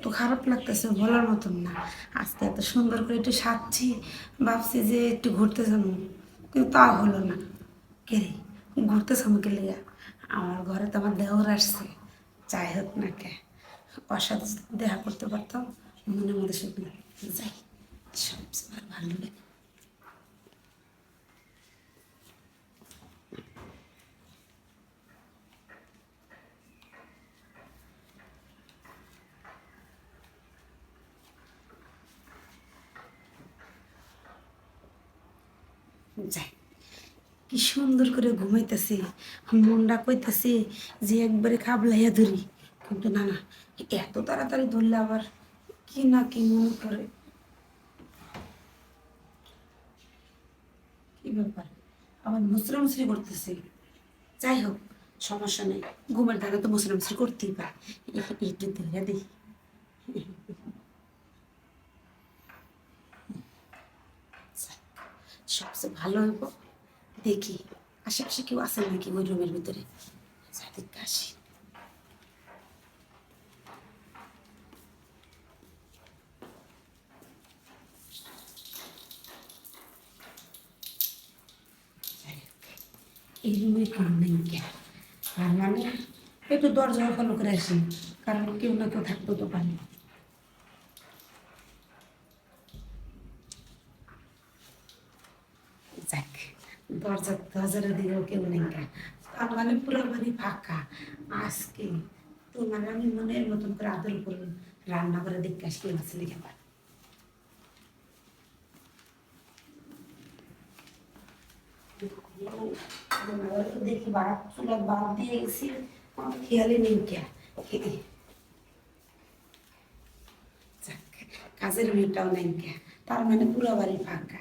এত খারাপ লাগতেছে বলার মতন না। আজকে এত সুন্দর করে একটু সাজছি, ভাবছি যে একটু ঘুরতে যাব। কিন্তু তা হলো না। কে রে? ঘুরতে যাব কে লিয়া আমার ঘরে তো আমার দেহর আসছে। যাই হোক না কে। ওর সাথে দেখা করতে পারতাম, মনে মধ্যে শুধু যাই, সব ভালো লাগে। যাই। কি সুন্দর করে ঘুমাইতেছি, মনটা কইতাছি যে একবারে খাবলাইয়া ধরি। কিন্তু না না, এত তাড়াতাড়ি ধরলে আবার কি না কি মনে করে। কি ব্যাপার? আবার মুসরা মুসরি করতেছে। যাই হোক, সমস্যা নেই। ঘুমের দ্বারা তো মুসরা মুসরি করতেই পারে। একটু ধরে দিই সবচেয়ে ভালো হইব। দেখি, আশেপাশে কেউ আছে নাকি ওই রুমের ভিতরে? কাশি। এই রুমে কেউ নেই মানে একটু দরজা ফলো করে আসি, কারণ কেউ না কেউ তো পারে যাক দরজা দরজাটা দিয়েও কেউ নেই কেন তার মানে পুরো বাড়ি ফাঁকা আজকে তোমার আমি মনের মতন করে আদর করব রান্না করে দেখতে আসলে মাছ লেগে পারে দেখি বাপ চুলা বাদ দিয়ে গেছি আমার খেয়ালে নেই কে যাক, কাজের মেয়েটাও নেই কে তার মানে পুরো বাড়ি ফাঁকা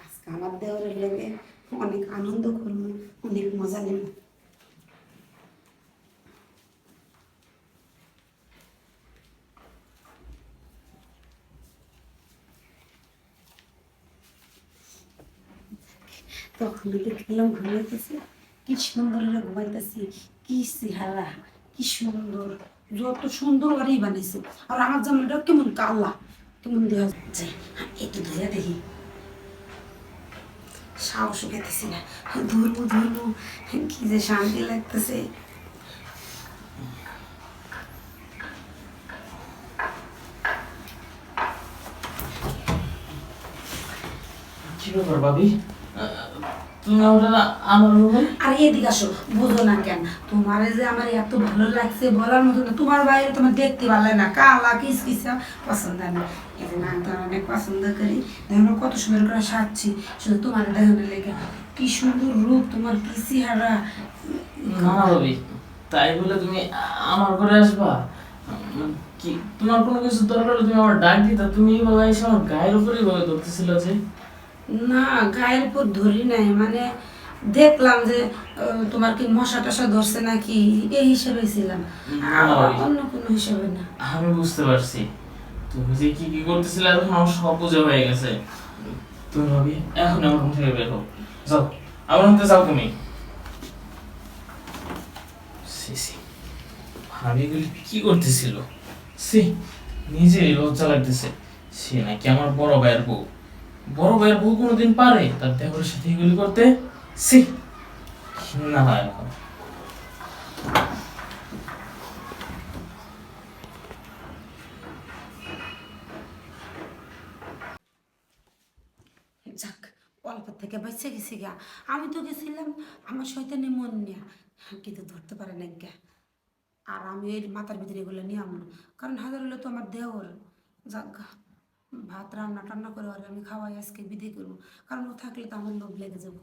আজকে আমার দেওয়ারের লেগে অনেক আনন্দ করব, অনেক মজা নেব। তখন দেখলাম ঘুমাইতেছি, কি সুন্দর ঘুমাইতেছি, কি চেহারা, কি সুন্দর, যত সুন্দর ওরই বানাইছে। আর আমার জামাটা কেমন কালা, কেমন দেওয়া যায় একটু দেখি। সাহস পেতেছি না। ধরবো ধরবো। কি যে শান্তি লাগতেছে। কি ব্যাপার ভাবি তুমি ওটা আমার রুমে? আর এদিকে আসো বুঝো না কেন? তোমার যে আমার এত ভালো লাগছে বলার মতো না তোমার বাইরে তোমার দেখতে ভালো না। কালা কিস কিসা পছন্দ না। এই যে না তো অনেক পছন্দ করি দেখো কত সুন্দর করে সাজছি। শুধু তোমার দেখানোর লেগে কি সুন্দর রূপ তোমার কি চেহারা। না না ভাবি তাই বলে তুমি আমার ঘরে আসবা? কি তোমার কোনো কিছু দরকার তুমি আমার ডাক দিতা তুমি এসে আমার গায়ের উপরেই ভাবে ধরতেছিল যে? না গায়ের উপর ধরি নাই মানে দেখলাম যে তোমার কি মশা টশা ধরছে নাকি? এই হিসেবে ছিলাম। অন্য কোনো হিসেবে না। আমি বুঝতে পারছি। তুমি যে কি কি করতেছিলে এখন আমার সব বোঝা হয়ে গেছে। তুমি ভাবি এখন আমার রুম থেকে বের হও। যাও আমার রুমতে যাও তুমি। সি সি। ভাবি এগুলি কি করতেছিল? সি নিজে লজ্জা লাগতেছে। সে নাকি আমার বড় ভাইয়ের বউ। বড় ভাইয়ের বউ কোনোদিন পারে, তার দেবরের সাথে এগুলি করতে সি। ঘৃণা হয় এখন যাক অল্প থেকে বেঁচে গেছি গা। আমি তো গেছিলাম আমার শয়তানি মন নিয়ে, কিন্তু ধরতে পারে না গা। আর আমি এর মাথার ভিতরে এগুলো নিয়ে আমলো, কারণ হাজার হলে তো আমার দেওর যাক গা। ভাত রান্না টান্না করে আর আমি খাওয়াই, আজকে বিদায় করব। কারণ ও থাকলে তো আমার লোভ লেগে যাব।